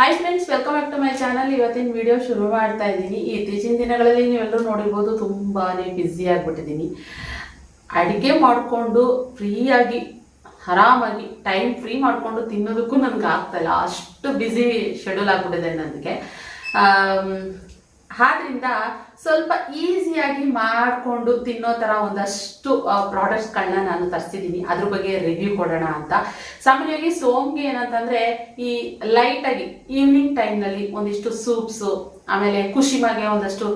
Hi friends welcome back to my channel ಇವತ್ತಿನ video ಶುರು ಮಾಡ್ತಾ ಇದ್ದೀನಿ. ಇತ್ತೀಚಿನ ದಿನಗಳಲ್ಲಿ ನೀವೆಲ್ಲರೂ ನೋಡಿರ್ಬೋದು ತುಂಬಾ ಬ್ಯುಸಿ ಆಗಿಬಿಟ್ಟಿದ್ದೀನಿ. ಅಡುಗೆ ಮಾಡಿಕೊಂಡು ಫ್ರೀಯಾಗಿ, ಆರಾಮಾಗಿ ಟೈಮ್ ಫ್ರೀ ಮಾಡಿಕೊಂಡು ತಿನ್ನೋದಕ್ಕೂ ನನಗೆ ಆಗ್ತಾ ಇಲ್ಲ. ಅಷ್ಟು ಬ್ಯುಸಿ ಶೆಡ್ಯೂಲ್ ಆಗಿಬಿಟ್ಟಿದೆ ನನಗೆ. ಆದ್ರಿಂದ ಸ್ವಲ್ಪ ಈಸಿಯಾಗಿ ಮಾಡಿಕೊಂಡು ತಿನ್ನೋ ಥರ ಒಂದಷ್ಟು ಪ್ರಾಡಕ್ಟ್ಸ್ಗಳನ್ನ ನಾನು ತರಿಸಿದ್ದೀನಿ ಅದ್ರ ಬಗ್ಗೆ ರಿವ್ಯೂ ಕೊಡೋಣ ಅಂತ. ಸಾಮಾನ್ಯವಾಗಿ ಸೋಮ್ಗೆ ಏನಂತಂದ್ರೆ ಈ ಲೈಟಾಗಿ ಈವ್ನಿಂಗ್ ಟೈಮ್ನಲ್ಲಿ ಒಂದಿಷ್ಟು ಸೂಪ್ಸು ಆಮೇಲೆ ಖುಷಿಮಾಗೆ ಒಂದಷ್ಟು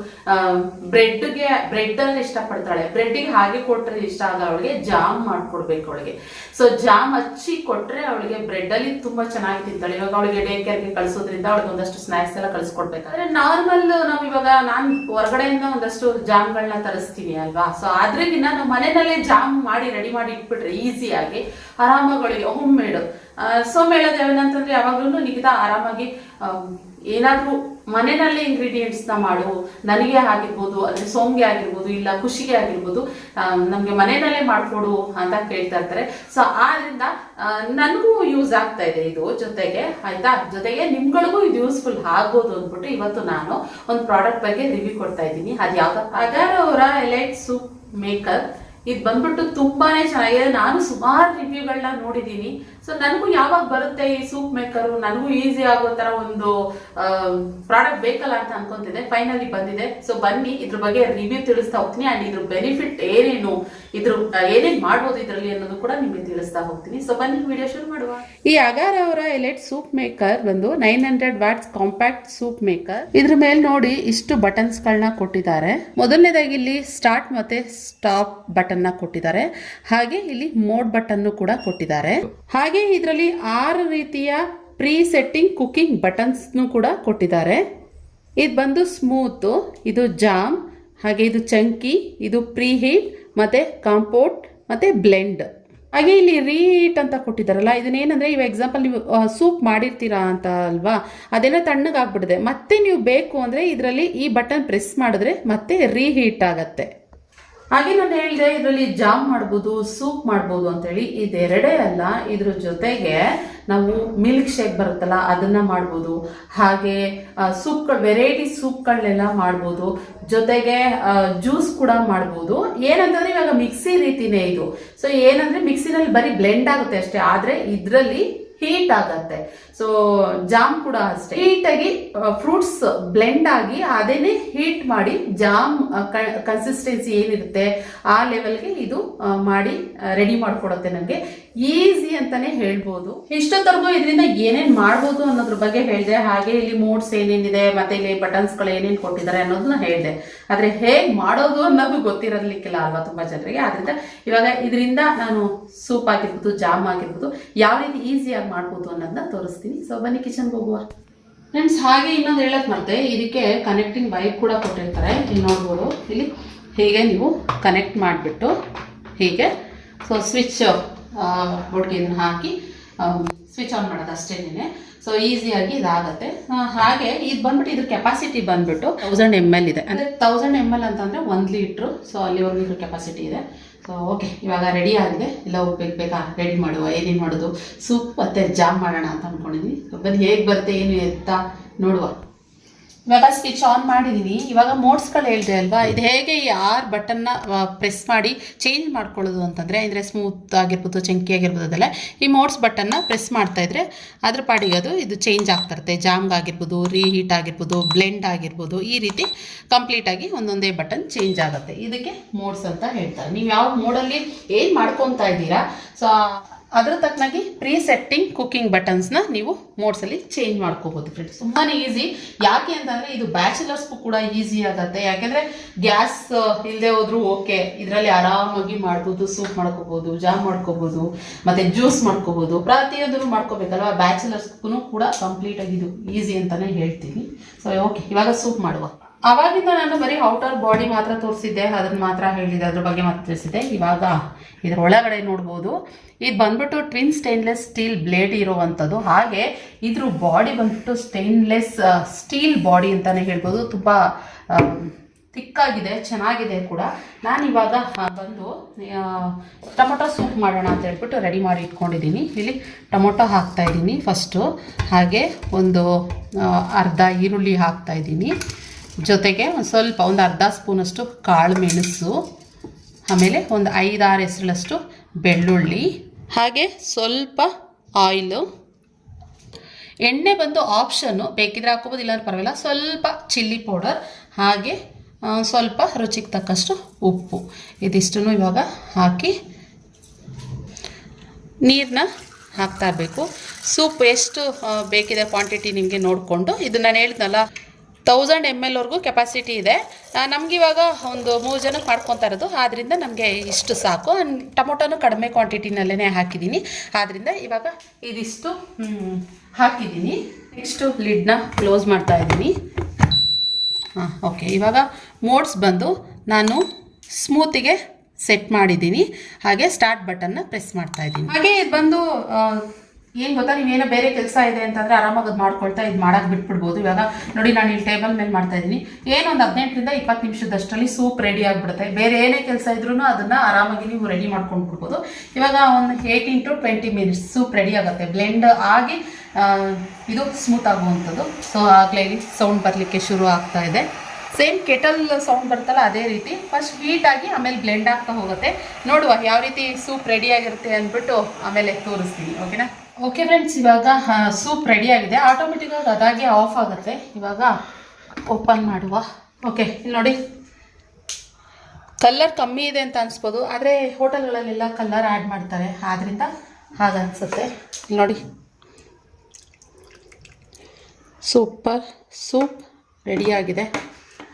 ಬ್ರೆಡ್ಗೆ ಬ್ರೆಡ್ ಅಲ್ಲಿ ಇಷ್ಟಪಡ್ತಾಳೆ. ಬ್ರೆಡ್ಡಿಗೆ ಹಾಗೆ ಕೊಟ್ಟರೆ ಇಷ್ಟ ಆಗ ಅವಳಿಗೆ ಜಾಮ್ ಮಾಡ್ಕೊಡ್ಬೇಕು ಅವಳಿಗೆ. ಸೊ ಜಾಮ್ ಹಚ್ಚಿ ಕೊಟ್ರೆ ಅವಳಿಗೆ ಬ್ರೆಡ್ ಅಲ್ಲಿ ತುಂಬಾ ಚೆನ್ನಾಗಿ ತಿಂತಾಳೆ. ಇವಾಗ ಅವಳಿಗೆ ಡೇ ಕೇರ್ಗೆ ಕಳಿಸೋದ್ರಿಂದ ಅವಳಿಗೆ ಒಂದಷ್ಟು ಸ್ನಾಕ್ಸ್ ಎಲ್ಲ ಕಳಿಸ್ಕೊಡ್ಬೇಕಾದ್ರೆ ನಾರ್ಮಲ್ ನಾವು ಇವಾಗ ನಾನು ಹೊರಗಡೆಯಿಂದ ಒಂದಷ್ಟು ಜಾಮ್ಗಳನ್ನ ತರಿಸ್ತೀನಿ ಅಲ್ವಾ? ಸೊ ಅದ್ರಿಂದ ನಾವು ಮನೆಯಲ್ಲೇ ಜಾಮ್ ಮಾಡಿ ರೆಡಿ ಮಾಡಿ ಇಟ್ಬಿಟ್ರೆ ಈಸಿಯಾಗಿ ಆರಾಮಾಗಿ ಹೋಮ್ ಮೇಡ್ ಸೊ ಹೇಳೋದು ಏನಂತಂದ್ರೆ ಯಾವಾಗ್ಲೂ ನಿಗಿತ ಆರಾಮಾಗಿ ಏನಾದ್ರೂ ಮನೆಯಲ್ಲೇ ಇಂಗ್ರೀಡಿಯೆಂಟ್ಸ್ನ ಮಾಡು, ನನಗೆ ಆಗಿರ್ಬೋದು ಅಂದರೆ ಸೋಮ್ಗೆ ಆಗಿರ್ಬೋದು, ಇಲ್ಲ ಖುಷಿಗೆ ಆಗಿರ್ಬೋದು ನಮಗೆ ಮನೆಯಲ್ಲೇ ಮಾಡ್ಕೊಡು ಅಂತ ಕೇಳ್ತಾ ಇರ್ತಾರೆ. ಸೊ ಆದ್ರಿಂದ ನನಗೂ ಯೂಸ್ ಆಗ್ತಾ ಇದೆ ಇದು ಜೊತೆಗೆ, ಆಯ್ತಾ? ಜೊತೆಗೆ ನಿಮ್ಗಳಿಗೂ ಇದು ಯೂಸ್ಫುಲ್ ಆಗ್ಬೋದು ಅಂದ್ಬಿಟ್ಟು ಇವತ್ತು ನಾನು ಒಂದು ಪ್ರಾಡಕ್ಟ್ ಬಗ್ಗೆ ರಿವ್ಯೂ ಕೊಡ್ತಾ ಇದ್ದೀನಿ. ಅದು ಯಾವ್ದಪ್ಪ ಅಗರ್ ಅವರ ಎಲೈಟ್ ಸೂಪ್ ಮೇಕರ್ ಇದು ಬಂದ್ಬಿಟ್ಟು ತುಂಬಾನೇ ಚೆನ್ನಾಗಿದೆ. ನಾನು ಸುಮಾರು ರಿವ್ಯೂಗಳನ್ನ ನೋಡಿದ್ದೀನಿ. ಸೊ ನನಗೂ ಯಾವಾಗ ಬರುತ್ತೆ ಈ ಸೂಪ್ ಮೇಕರು ನನಗೂ ಈಸಿ ಆಗೋ ತರ ಒಂದು ಪ್ರಾಡಕ್ಟ್ ಬೇಕಲ್ಲ ಅಂತ ಅನ್ಕೊಂತಿದ್ದೆ. ಫೈನಲಿ ಬಂದಿದೆ. ಸೊ ಬನ್ನಿ, ಇದ್ರ ಬಗ್ಗೆ ರಿವ್ಯೂ ತಿಳಿಸ್ತಾ ಹೋಗ್ತೀನಿ. ಅಂಡ್ ಇದ್ರ ಬೆನಿಫಿಟ್ ಏನೇನು, ಇದ್ರ, ಏನೇನ್ ಮಾಡ್ಬೋದು ಇದರಲ್ಲಿ ಅನ್ನೋದು ಕೂಡ ನಿಮಗೆ ತಿಳಿಸ್ತಾ ಹೋಗ್ತೀನಿ. ಸೊ ಬನ್ನಿ ವಿಡಿಯೋ ಶುರು ಮಾಡುವ. ಈ ಅಗಾರ್ ಅವರ ಎಲೆಟ್ ಸೂಪ್ ಮೇಕರ್ ಒಂದು nine hundred watts compact soup maker ಇದ್ರ ಮೇಲೆ ನೋಡಿ ಇಷ್ಟು ಬಟನ್ಸ್ ಗಳನ್ನ ಕೊಟ್ಟಿದ್ದಾರೆ. ಮೊದಲನೇದಾಗಿ ಇಲ್ಲಿ ಸ್ಟಾರ್ಟ್ ಮತ್ತೆ ಸ್ಟಾಪ್ ಬಟನ್ನ ಕೊಟ್ಟಿದ್ದಾರೆ. ಹಾಗೆ ಇಲ್ಲಿ ಮೋಡ್ ಬಟನ್ ಕೂಡ ಕೊಟ್ಟಿದ್ದಾರೆ. ಹಾಗೆ ಇದರಲ್ಲಿ ಆರು ರೀತಿಯ ಪ್ರೀ ಸೆಟ್ಟಿಂಗ್ ಕುಕ್ಕಿಂಗ್ ಬಟನ್ಸ್ ಕೂಡ ಕೊಟ್ಟಿದ್ದಾರೆ. ಇದು ಬಂದು ಸ್ಮೂತ್, ಇದು ಜಾಮ್, ಹಾಗೆ ಇದು ಚಂಕಿ, ಇದು ಪ್ರೀ ಹೀಟ್ ಮತ್ತೆ ಕಾಂಪೋಟ್, ಮತ್ತೆ ಬ್ಲೆಂಡ್. ಹಾಗೆ ಇಲ್ಲಿ ರೀಹೀಟ್ ಅಂತ ಕೊಟ್ಟಿದ್ದಾರಲ್ಲ, ಇದನ್ನೇನಂದ್ರೆ ಇವಾಗ ಎಕ್ಸಾಂಪಲ್ ನೀವು ಸೂಪ್ ಮಾಡಿರ್ತೀರಾ ಅಂತ ಅಲ್ವಾ? ಅದೆಲ್ಲ ತಣ್ಣಗಾಗ್ಬಿಡಿದೆ ಮತ್ತೆ ನೀವು ಬೇಕು ಅಂದ್ರೆ ಇದರಲ್ಲಿ ಈ ಬಟನ್ ಪ್ರೆಸ್ ಮಾಡಿದ್ರೆ ಮತ್ತೆ ರೀಹೀಟ್ ಆಗತ್ತೆ. ಹಾಗೆ ನಾನು ಹೇಳಿದೆ, ಇದರಲ್ಲಿ ಜಾಮ್ ಮಾಡ್ಬೋದು, ಸೂಪ್ ಮಾಡ್ಬೋದು ಅಂತೇಳಿ ಇದೆರಡೇ ಅಲ್ಲ. ಇದ್ರ ಜೊತೆಗೆ ನಾವು ಮಿಲ್ಕ್ ಶೇಕ್ ಬರುತ್ತಲ್ಲ, ಅದನ್ನ ಮಾಡ್ಬೋದು. ಹಾಗೆ ಸೂಪ್ಗಳು, ವೆರೈಟಿ ಸೂಪ್ಗಳನ್ನೆಲ್ಲ ಮಾಡ್ಬೋದು. ಜೊತೆಗೆ ಜ್ಯೂಸ್ ಕೂಡ ಮಾಡ್ಬೋದು. ಏನಂತಂದ್ರೆ ಇವಾಗ ಮಿಕ್ಸಿ ರೀತಿನೇ ಇದು. ಸೊ ಏನಂದ್ರೆ ಮಿಕ್ಸಿನಲ್ಲಿ ಬರೀ ಬ್ಲೆಂಡ್ ಆಗುತ್ತೆ ಅಷ್ಟೇ. ಆದ್ರೆ ಇದರಲ್ಲಿ ಹೀಟ್ ಆಗತ್ತೆ. ಸೊ ಜಾಮ್ ಕೂಡ ಅಷ್ಟೇ. ಆಗಿ ಫ್ರೂಟ್ಸ್ ಬ್ಲೆಂಡ್ ಆಗಿ ಅದೇನೆ ಹೀಟ್ ಮಾಡಿ ಜಾಮ್ ಕನ್ಸಿಸ್ಟೆನ್ಸಿ ಏನಿರುತ್ತೆ, ಆ ಲೆವೆಲ್ಗೆ ಇದು ಮಾಡಿ ರೆಡಿ ಮಾಡ್ಕೊಡುತ್ತೆ ನನಗೆ ಈಸಿ ಅಂತಾನೆ ಹೇಳ್ಬೋದು. ಇಷ್ಟೊತ್ತರೆಗೂ ಇದರಿಂದ ಏನೇನ್ ಮಾಡ್ಬೋದು ಅನ್ನೋದ್ರ ಬಗ್ಗೆ ಹೇಳಿದೆ. ಹಾಗೆ ಇಲ್ಲಿ ಮೋಡ್ಸ್ ಏನೇನಿದೆ, ಮತ್ತೆ ಇಲ್ಲಿ ಬಟನ್ಸ್ಗಳು ಏನೇನ್ ಕೊಟ್ಟಿದ್ದಾರೆ ಅನ್ನೋದನ್ನ ಹೇಳಿದೆ. ಆದ್ರೆ ಹೇಗ್ ಮಾಡೋದು ಅನ್ನೋದು ಗೊತ್ತಿರಲಿಕ್ಕಿಲ್ಲ ಅಲ್ವಾ ತುಂಬಾ ಜನರಿಗೆ. ಆದ್ರಿಂದ ಇವಾಗ ಇದರಿಂದ ನಾನು ಸೂಪ್ ಆಗಿರ್ಬೋದು ಜಾಮ್ ಆಗಿರ್ಬೋದು, ಯಾವ ರೀತಿ ಈಸಿಯಾಗಿ ಮಾಡ್ಬೋದು ಅನ್ನೋದನ್ನ ತೋರಿಸ್ತೀನಿ. ಸೊ ಬನ್ನಿ ಕಿಚನ್ಗೆ ಹೋಗುವ. ಫ್ರೆಂಡ್ಸ್ ಹಾಗೆ ಇನ್ನೊಂದು ಹೇಳಕ್ ಮತ್ತೆ ಇದಕ್ಕೆ ಕನೆಕ್ಟಿಂಗ್ ವೈರ್ ಕೂಡ ಕೊಟ್ಟಿರ್ತಾರೆ. ಇಲ್ಲಿ ನೋಡ್ಬೋದು. ಇಲ್ಲಿ ಹೀಗೆ ನೀವು ಕನೆಕ್ಟ್ ಮಾಡಿಬಿಟ್ಟು ಹೀಗೆ. ಸೊ ಸ್ವಿಚ್ ಬೋರ್ಡ್ಗೆ ಇದನ್ನ ಹಾಕಿ ಸ್ವಿಚ್ ಆನ್ ಮಾಡೋದು ಅಷ್ಟೇನೆ ಸೊ ಈಸಿಯಾಗಿ ಇದಾಗತ್ತೆ. ಹಾಗೆ ಇದು ಬಂದ್ಬಿಟ್ಟು ಇದ್ರ ಕೆಪಾಸಿಟಿ ಬಂದ್ಬಿಟ್ಟು ತೌಸಂಡ್ ಎಂ ಎಲ್ ಇದೆ. ಅಂದರೆ ತೌಸಂಡ್ ಎಂ ಎಲ್ ಅಂತಂದರೆ ಒಂದು ಲೀಟ್ರು ಸೊ ಅಲ್ಲಿವರೆಗೂ ಇದ್ರ ಕೆಪಾಸಿಟಿ ಇದೆ. ಸೊ ಓಕೆ ಇವಾಗ ರೆಡಿ ಆಗಿದೆ. ಎಲ್ಲ ಹೋಗ್ಬೇಕು ಬೇಕಾ ರೆಡಿ ಮಾಡುವ ಏನೇನು ಮಾಡೋದು? ಸೂಪ್ ಮತ್ತು ಜಾಮ್ ಮಾಡೋಣ ಅಂತ ಅಂದ್ಕೊಂಡಿದ್ದೀನಿ ಸೊ ಬನ್ನಿ ಹೇಗೆ ಬರುತ್ತೆ ಏನು ಎತ್ತ ನೋಡುವ. ಇವಾಗ ಸ್ವಿಚ್ ಆನ್ ಮಾಡಿದ್ದೀನಿ ಇವಾಗ ಮೋಡ್ಸ್ಗಳು ಹೇಳಿದೆ ಅಲ್ವಾ? ಇದು ಹೇಗೆ ಈ ಆರ್ ಬಟನ್ನ ಪ್ರೆಸ್ ಮಾಡಿ ಚೇಂಜ್ ಮಾಡ್ಕೊಳ್ಳೋದು ಅಂತಂದರೆ ಅಂದರೆ ಸ್ಮೂತ್ ಆಗಿರ್ಬೋದು ಚಂಕಿ ಆಗಿರ್ಬೋದು ಅದೆಲ್ಲ, ಈ ಮೋಡ್ಸ್ ಬಟನ್ನ ಪ್ರೆಸ್ ಮಾಡ್ತಾ ಇದ್ರೆ ಅದ್ರ ಪಾಡಿಗೆ ಅದು ಇದು ಚೇಂಜ್ ಆಗ್ತಾ ಇರುತ್ತೆ. ಜಾಮ್ಗ್ ಆಗಿರ್ಬೋದು ರೀಹೀಟ್ ಆಗಿರ್ಬೋದು ಬ್ಲೆಂಡ್ ಆಗಿರ್ಬೋದು, ಈ ರೀತಿ ಕಂಪ್ಲೀಟಾಗಿ ಒಂದೊಂದೇ ಬಟನ್ ಚೇಂಜ್ ಆಗುತ್ತೆ. ಇದಕ್ಕೆ ಮೋಡ್ಸ್ ಅಂತ ಹೇಳ್ತಾರೆ. ನೀವು ಯಾವ ಮೋಡಲ್ಲಿ ಏನು ಮಾಡ್ಕೊತಾ ಇದ್ದೀರಾ? ಸೊ ಅದ್ರ ತಕ್ಕನಾಗಿ ಪ್ರೀ ಸೆಟ್ಟಿಂಗ್ ಕುಕಿಂಗ್ ಬಟನ್ಸ್ನ ನೀವು ಮೋಡ್ಸಲ್ಲಿ ಚೇಂಜ್ ಮಾಡ್ಕೋಬೋದು ಫ್ರೆಂಡ್ಸ್ ತುಂಬಾ ಈಸಿ ಯಾಕೆ ಅಂತಂದರೆ ಇದು ಬ್ಯಾಚುಲರ್ಸ್ಗೂ ಕೂಡ ಈಸಿ ಆಗುತ್ತೆ. ಯಾಕೆಂದರೆ ಗ್ಯಾಸ್ ಇಲ್ಲದೆ ಹೋದ್ರೂ ಓಕೆ ಇದರಲ್ಲಿ ಆರಾಮಾಗಿ ಮಾಡ್ಬೋದು ಸೂಪ್ ಮಾಡ್ಕೋಬೋದು ಜಾಮ್ ಮಾಡ್ಕೋಬೋದು, ಮತ್ತು ಜ್ಯೂಸ್ ಮಾಡ್ಕೋಬೋದು. ಪ್ರತಿಯೊಂದನ್ನು ಮಾಡ್ಕೋಬೇಕಲ್ವ? ಬ್ಯಾಚುಲರ್ಸ್ಗೂ ಕೂಡ ಕಂಪ್ಲೀಟಾಗಿ ಇದು ಈಸಿ ಅಂತಲೇ ಹೇಳ್ತೀನಿ. ಸೊ ಓಕೆ ಇವಾಗ ಸೂಪ್ ಮಾಡುವ. ಅವಾಗಿಂದ ನಾನು ಬರೀ ಔಟರ್ ಬಾಡಿ ಮಾತ್ರ ತೋರಿಸಿದ್ದೆ ಅದನ್ನ ಮಾತ್ರ ಹೇಳಿದೆ, ಅದ್ರ ಬಗ್ಗೆ ಮಾತ್ರ ತಿಳಿಸಿದ್ದೆ. ಇವಾಗ ಇದ್ರ ಒಳಗಡೆ ನೋಡ್ಬೋದು. ಇದು ಬಂದ್ಬಿಟ್ಟು ಟ್ವಿನ್ ಸ್ಟೈನ್ಲೆಸ್ ಸ್ಟೀಲ್ ಬ್ಲೇಡ್ ಇರುವಂಥದ್ದು ಹಾಗೆ ಇದ್ರ ಬಾಡಿ ಬಂದ್ಬಿಟ್ಟು ಸ್ಟೈನ್ಲೆಸ್ ಸ್ಟೀಲ್ ಬಾಡಿ ಅಂತಾನೆ ಹೇಳ್ಬೋದು. ತುಂಬ ತಿಕ್ಕಾಗಿದೆ, ಚೆನ್ನಾಗಿದೆ ಕೂಡ. ನಾನು ಇವಾಗ ಬಂದು ಟೊಮೊಟೊ ಸೂಪ್ ಮಾಡೋಣ ಅಂತ ಹೇಳ್ಬಿಟ್ಟು ರೆಡಿ ಮಾಡಿ ಇಟ್ಕೊಂಡಿದ್ದೀನಿ. ಇಲ್ಲಿ ಟೊಮೊಟೊ ಹಾಕ್ತಾ ಇದ್ದೀನಿ ಫಸ್ಟು ಹಾಗೆ ಒಂದು ಅರ್ಧ ಈರುಳ್ಳಿ ಹಾಕ್ತಾ ಇದ್ದೀನಿ. ಜೊತೆಗೆ ಒಂದು ಸ್ವಲ್ಪ ಒಂದು ಅರ್ಧ ಸ್ಪೂನಷ್ಟು ಕಾಳು ಮೆಣಸು, ಆಮೇಲೆ ಒಂದು ಐದಾರು ಹೆಸರಷ್ಟು ಬೆಳ್ಳುಳ್ಳಿ, ಹಾಗೆ ಸ್ವಲ್ಪ ಆಯಿಲು. ಎಣ್ಣೆ ಬಂದು ಆಪ್ಷನ್ನು ಬೇಕಿದ್ರೆ ಹಾಕೋಬೋದು ಇಲ್ಲಾಂದ್ರೆ ಪರವಾಗಿಲ್ಲ. ಸ್ವಲ್ಪ ಚಿಲ್ಲಿ ಪೌಡರ್ ಹಾಗೆ ಸ್ವಲ್ಪ ರುಚಿಗೆ ತಕ್ಕಷ್ಟು ಉಪ್ಪು. ಇದಿಷ್ಟನ್ನು ಇವಾಗ ಹಾಕಿ ನೀರನ್ನ ಹಾಕ್ತಾ ಇರಬೇಕು. ಸೂಪ್ ಎಷ್ಟು ಬೇಕಿದೆ ಕ್ವಾಂಟಿಟಿ ನಿಮಗೆ ನೋಡಿಕೊಂಡು. ಇದು ನಾನು ಹೇಳಿದ್ನಲ್ಲ ತೌಸಂಡ್ ಎಂ ಎಲ್ವರೆಗೂ ಕೆಪಾಸಿಟಿ ಇದೆ. ನಮಗಿವಾಗ ಒಂದು ಮೂರು ಜನಕ್ಕೆ ಮಾಡ್ಕೊತಾ ಇರೋದು. ಆದ್ದರಿಂದ ನಮಗೆ ಇಷ್ಟು ಸಾಕು. ಟೊಮೊಟೊನೂ ಕಡಿಮೆ ಕ್ವಾಂಟಿಟಿನಲ್ಲೇ ಹಾಕಿದ್ದೀನಿ. ಆದ್ದರಿಂದ ಇವಾಗ ಇದಿಷ್ಟು ಹಾಕಿದ್ದೀನಿ. ನೆಕ್ಸ್ಟು ಲಿಡ್ನ ಕ್ಲೋಸ್ ಮಾಡ್ತಾ ಇದ್ದೀನಿ. ಹಾಂ ಓಕೆ ಇವಾಗ ಮೋಡ್ಸ್ ಬಂದು ನಾನು ಸ್ಮೂತಿಗೆ ಸೆಟ್ ಮಾಡಿದ್ದೀನಿ. ಹಾಗೆ ಸ್ಟಾರ್ಟ್ ಬಟನ್ನ ಪ್ರೆಸ್ ಮಾಡ್ತಾ ಇದ್ದೀನಿ. ಹಾಗೆ ಇದು ಬಂದು ಏನು ಗೊತ್ತಾ ನೀವೇನೋ ಬೇರೆ ಕೆಲಸ ಇದೆ ಅಂತಂದರೆ ಆರಾಮಾಗಿ ಅದು ಮಾಡ್ಕೊಳ್ತಾ ಇದು ಮಾಡಕ್ ಬಿಟ್ಬಿಡ್ಬೋದು. ಇವಾಗ ನೋಡಿ ನಾನು ಇಲ್ಲಿ ಟೇಬಲ್ ಮೇಲೆ ಮಾಡ್ತಾ ಇದ್ದೀನಿ. ಏನೋ ಒಂದು ಹದಿನೆಂಟರಿಂದ ಇಪ್ಪತ್ತು ನಿಮಿಷದಷ್ಟರಲ್ಲಿ ಸೂಪ್ ರೆಡಿ ಆಗಿಬಿಡುತ್ತೆ. ಬೇರೆ ಏನೇ ಕೆಲಸ ಇದ್ರೂ ಅದನ್ನು ಆರಾಮಾಗಿ ನೀವು ರೆಡಿ ಮಾಡ್ಕೊಂಡು ಬಿಡ್ಬೋದು. ಇವಾಗ ಒಂದು eighteen to twenty minutes soup ready ಆಗುತ್ತೆ. ಬ್ಲೆಂಡ್ ಆಗಿ ಇದು ಸ್ಮೂತ್ ಆಗುವಂಥದ್ದು. ಸೊ ಆಗಲೇ ಸೌಂಡ್ ಬರಲಿಕ್ಕೆ ಶುರು ಆಗ್ತಾ ಇದೆ. ಸೇಮ್ ಕೆಟಲ್ ಸೌಂಡ್ ಬರ್ತಲ್ಲ, ಅದೇ ರೀತಿ. ಫಸ್ಟ್ ಹೀಟ್ ಆಗಿ ಆಮೇಲೆ ಬ್ಲೆಂಡ್ ಆಗ್ತಾ ಹೋಗುತ್ತೆ. ನೋಡುವ ಯಾವ ರೀತಿ ಸೂಪ್ ರೆಡಿ ಆಗಿರುತ್ತೆ ಅಂದ್ಬಿಟ್ಟು ಆಮೇಲೆ ತೋರಿಸ್ತೀನಿ ಓಕೆನಾ ಓಕೆ ಫ್ರೆಂಡ್ಸ್ ಇವಾಗ ಸೂಪ್ ರೆಡಿ ಆಗಿದೆ. ಆಟೋಮೆಟಿಕ್ಕಾಗಿ ಅದಾಗೆ ಆಫ್ ಆಗುತ್ತೆ. ಇವಾಗ ಓಪನ್ ಮಾಡುವ. ಓಕೆ ಇಲ್ಲಿ ನೋಡಿ. ಕಲ್ಲರ್ ಕಮ್ಮಿ ಇದೆ ಅಂತ ಅನಿಸ್ಬೋದು. ಆದರೆ ಹೋಟೆಲ್ಗಳಲ್ಲೆಲ್ಲ ಕಲ್ಲರ್ ಆ್ಯಡ್ ಮಾಡ್ತಾರೆ. ಆದ್ದರಿಂದ ಹಾಗನ್ಸುತ್ತೆ ಇಲ್ಲಿ ನೋಡಿ. ಸೂಪರ್ ಸೂಪ್ ರೆಡಿಯಾಗಿದೆ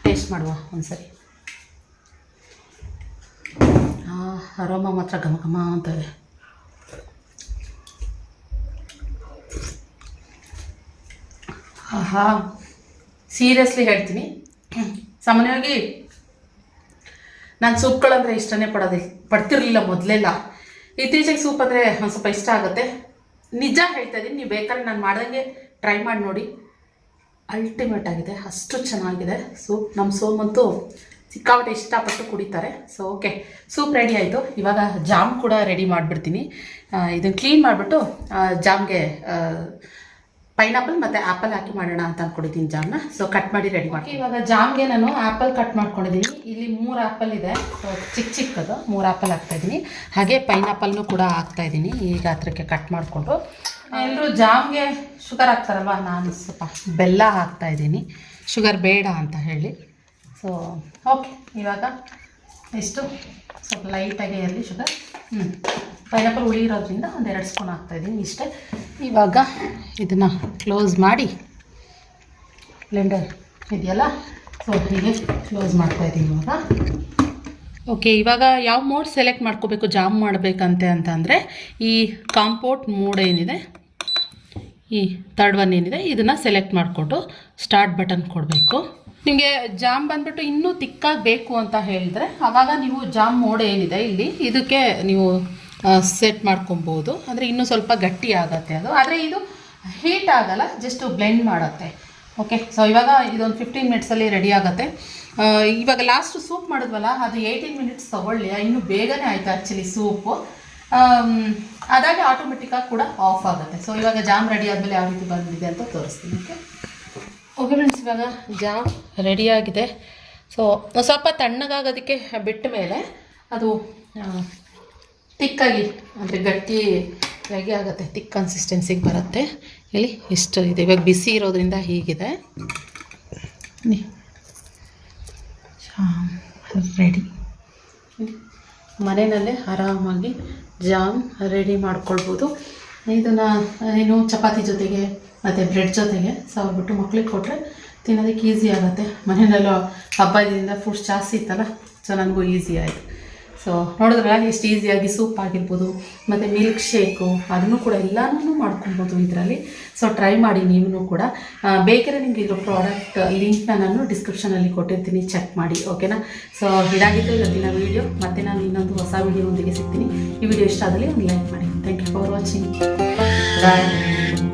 ಟೇಸ್ಟ್ ಮಾಡುವ ಒಂದ್ಸರಿ. ಅರೋಮ ಮಾತ್ರ ಘಮ ಘಮ ಅಂತದೆ ಆಹಾ, ಸೀರಿಯಸ್ಲಿ ಹೇಳ್ತೀನಿ. ಸಾಮಾನ್ಯವಾಗಿ ನಾನು ಸೂಪ್ಗಳಂದರೆ ಇಷ್ಟನೇ ಪಡೋದಿಲ್ಲ ಪಡ್ತಿರ್ಲಿಲ್ಲ ಮೊದಲೆಲ್ಲ. ಇತ್ತೀಚೆಗೆ ಸೂಪ್ ಅಂದರೆ ಒಂದು ಸ್ವಲ್ಪ ಇಷ್ಟ ಆಗುತ್ತೆ. ನಿಜ ಹೇಳ್ತಾ ಇದ್ದೀನಿ ನೀವು ಬೇಕಾದ್ರೆ ನಾನು ಮಾಡ್ದಂಗೆ ಟ್ರೈ ಮಾಡಿ ನೋಡಿ. ಅಲ್ಟಿಮೇಟ್ ಆಗಿದೆ ಅಷ್ಟು ಚೆನ್ನಾಗಿದೆ. ಸೂಪ್ ನಮ್ಮ ಸೋಮಂತೂ ಸಿಕ್ಕಾಪಟ್ಟೆ ಇಷ್ಟಪಟ್ಟು ಕುಡಿತಾರೆ. ಸೊ ಓಕೆ ಸೂಪ್ ರೆಡಿ ಆಯಿತು. ಇವಾಗ ಜಾಮ್ ಕೂಡ ರೆಡಿ ಮಾಡಿಬಿಡ್ತೀನಿ. ಇದನ್ನು ಕ್ಲೀನ್ ಮಾಡಿಬಿಟ್ಟು ಜಾಮ್ಗೆ ಪೈನಾಪಲ್ ಮತ್ತು ಆ್ಯಪಲ್ ಹಾಕಿ ಮಾಡೋಣ ಅಂತ ಅಂದ್ಕೊಂಡಿದ್ದೀನಿ ಜಾಮ್ನ. ಸೊ ಕಟ್ ಮಾಡಿ ರೆಡಿ ಮಾಡಿ ಇವಾಗ ಜಾಮ್ಗೆ ನಾನು ಆ್ಯಪಲ್ ಕಟ್ ಮಾಡ್ಕೊಂಡಿದ್ದೀನಿ. ಇಲ್ಲಿ ಮೂರು ಆ್ಯಪಲ್ ಇದೆ. ಸೊ ಚಿಕ್ಕ ಚಿಕ್ಕದು ಮೂರು ಆ್ಯಪಲ್ ಹಾಕ್ತಾಯಿದ್ದೀನಿ ಹಾಗೆ ಪೈನಾಪಲ್ನು ಕೂಡ ಹಾಕ್ತಾಯಿದ್ದೀನಿ ಈ ಗಾತ್ರಕ್ಕೆ ಕಟ್ ಮಾಡಿಕೊಂಡು. ಎಲ್ಲರೂ ಜಾಮ್ಗೆ ಶುಗರ್ ಹಾಕ್ತಾರಲ್ವ? ನಾನು ಸ್ವಲ್ಪ ಬೆಲ್ಲ ಹಾಕ್ತಾ ಇದ್ದೀನಿ. ಶುಗರ್ ಬೇಡ ಅಂತ ಹೇಳಿ. ಸೊ ಓಕೆ ಇವಾಗ ಎಷ್ಟು? ಸ್ವಲ್ಪ ಲೈಟಾಗಿ ಇರಲಿ ಶುಗರ್. ಹ್ಞೂ ಪೈನಾಪಲ್ ಇರೋದ್ರಿಂದ ಒಂದೆರಡು ಸ್ಪೂನ್ ಹಾಕ್ತಾಯಿದ್ದೀನಿ ಇಷ್ಟೇ. ಇವಾಗ ಇದನ್ನು ಕ್ಲೋಸ್ ಮಾಡಿ ಬ್ಲೆಂಡರ್ ಇದೆಯಲ್ಲ? ಸೊ ಹೀಗೆ ಕ್ಲೋಸ್ ಮಾಡ್ತಾಯಿದ್ದೀನಿ ಇವಾಗ. ಓಕೆ ಇವಾಗ ಯಾವ ಮೋಡ್ ಸೆಲೆಕ್ಟ್ ಮಾಡ್ಕೋಬೇಕು, ಜಾಮ್ ಮಾಡಬೇಕಂತೆ ಅಂತಂದರೆ ಈ ಕಾಂಪೋರ್ಟ್ ಮೋಡ್ ಏನಿದೆ? ಈ ತರ್ಡ್ ಒನ್ ಏನಿದೆ, ಇದನ್ನು ಸೆಲೆಕ್ಟ್ ಮಾಡಿಕೊಂಡು ಸ್ಟಾರ್ಟ್ ಬಟನ್ ಕೊಡಬೇಕು. ನಿಮಗೆ ಜಾಮ್ ಬಂದ್ಬಿಟ್ಟು ಇನ್ನೂ ತಿಕ್ಕಾಗಿ ಬೇಕು ಅಂತ ಹೇಳಿದ್ರೆ, ಆವಾಗ ನೀವು ಜಾಮ್ ಮೋಡ್ ಏನಿದೆ ಇಲ್ಲಿ, ಇದಕ್ಕೆ ನೀವು ಸೆಟ್ ಮಾಡ್ಕೊಬೋದು. ಅಂದರೆ ಇನ್ನೂ ಸ್ವಲ್ಪ ಗಟ್ಟಿ ಆಗತ್ತೆ ಅದು. ಆದರೆ ಇದು ಹೀಟ್ ಆಗಲ್ಲ ಜಸ್ಟ್ ಬ್ಲೆಂಡ್ ಮಾಡುತ್ತೆ. ಓಕೆ ಸೊ ಇವಾಗ ಇದೊಂದು ಫಿಫ್ಟೀನ್ ಮಿನಿಟ್ಸಲ್ಲಿ ರೆಡಿ ಆಗುತ್ತೆ. ಇವಾಗ ಲಾಸ್ಟ್ ಸೂಪ್ ಮಾಡಿದ್ವಲ್ಲ, ಅದು ಏಯ್ಟೀನ್ ಮಿನಿಟ್ಸ್ ತೊಗೊಳ್ಳಿ. ಇನ್ನೂ ಬೇಗನೆ ಆಯಿತು ಆ್ಯಕ್ಚುಲಿ ಸೂಪು ಅದಾಗೆ ಆಟೋಮೆಟಿಕ್ಕಾಗಿ ಕೂಡ ಆಫ್ ಆಗುತ್ತೆ. ಸೊ ಇವಾಗ ಜಾಮ್ ರೆಡಿ ಆದಮೇಲೆ ಯಾವ ರೀತಿ ಬಂದಿದೆ ಅಂತ ತೋರಿಸ್ತೀನಿ ಓಕೆ ಓಕೆ ಫ್ರೆಂಡ್ಸ್ ಇವಾಗ ಜಾಮ್ ರೆಡಿಯಾಗಿದೆ ಸೊ ಸ್ವಲ್ಪ ತಣ್ಣಗಾಗೋದಕ್ಕೆ ಬಿಟ್ಟ ಮೇಲೆ ಅದು ತಿಕ್ಕಾಗಿ ಅಂದರೆ ಗಟ್ಟಿ ರೆಡಿ ಆಗುತ್ತೆ. ತಿಕ್ ಕನ್ಸಿಸ್ಟೆನ್ಸಿಗೆ ಬರುತ್ತೆ. ಇಲ್ಲಿ ಇಷ್ಟು ಇದೆ. ಇವಾಗ ಬಿಸಿ ಇರೋದ್ರಿಂದ ಹೀಗಿದೆ. ರೆಡಿ ಮನೆಯಲ್ಲೇ ಆರಾಮಾಗಿ ಜಾಮ್ ರೆಡಿ ಮಾಡ್ಕೊಳ್ಬೋದು. ಇದನ್ನು ಏನು ಚಪಾತಿ ಜೊತೆಗೆ, ಮತ್ತು ಬ್ರೆಡ್ ಜೊತೆಗೆ ಸವರ್ಬಿಟ್ಟು ಮಕ್ಳಿಗೆ ಕೊಟ್ಟರೆ ತಿನ್ನೋದಕ್ಕೆ ಈಸಿ ಆಗುತ್ತೆ. ಮನೆಯಲ್ಲೂ ಹಬ್ಬದಿಂದ ಫುಡ್ಸ್ ಜಾಸ್ತಿ ಇತ್ತಲ್ಲ, ಸೊ ನನಗೂ ಈಸಿ ಆಯಿತು. ಸೊ ನೋಡಿದ್ರಲ್ಲ ಎಷ್ಟು ಈಸಿಯಾಗಿ ಸೂಪ್ ಆಗಿರ್ಬೋದು, ಮತ್ತು ಮಿಲ್ಕ್ ಶೇಕು ಅದನ್ನು ಕೂಡ ಎಲ್ಲನೂ ಮಾಡ್ಕೊಬೋದು ಇದರಲ್ಲಿ. ಸೊ ಟ್ರೈ ಮಾಡಿ ನೀವು ಕೂಡ. ಬೇಕರೆ ನಿಮ್ಗೆ ಇದ್ರ ಪ್ರಾಡಕ್ಟ್ ಲಿಂಕ್ನ ನಾನು ಡಿಸ್ಕ್ರಿಪ್ಷನಲ್ಲಿ ಕೊಟ್ಟಿರ್ತೀನಿ ಚೆಕ್ ಮಾಡಿ ಓಕೆನಾ ಸೊ ಇದಾಗಿತ್ತು ಇವತ್ತಿನ ವೀಡಿಯೋ ಮತ್ತು ನಾನು ಇನ್ನೊಂದು ಹೊಸ ವೀಡಿಯೋದೊಂದಿಗೆ ಸಿಗ್ತೀನಿ. ಈ ವಿಡಿಯೋ ಇಷ್ಟ ಆದಲ್ಲಿ ಒಂದು ಲೈಕ್ ಮಾಡಿ. Thank you for watching bye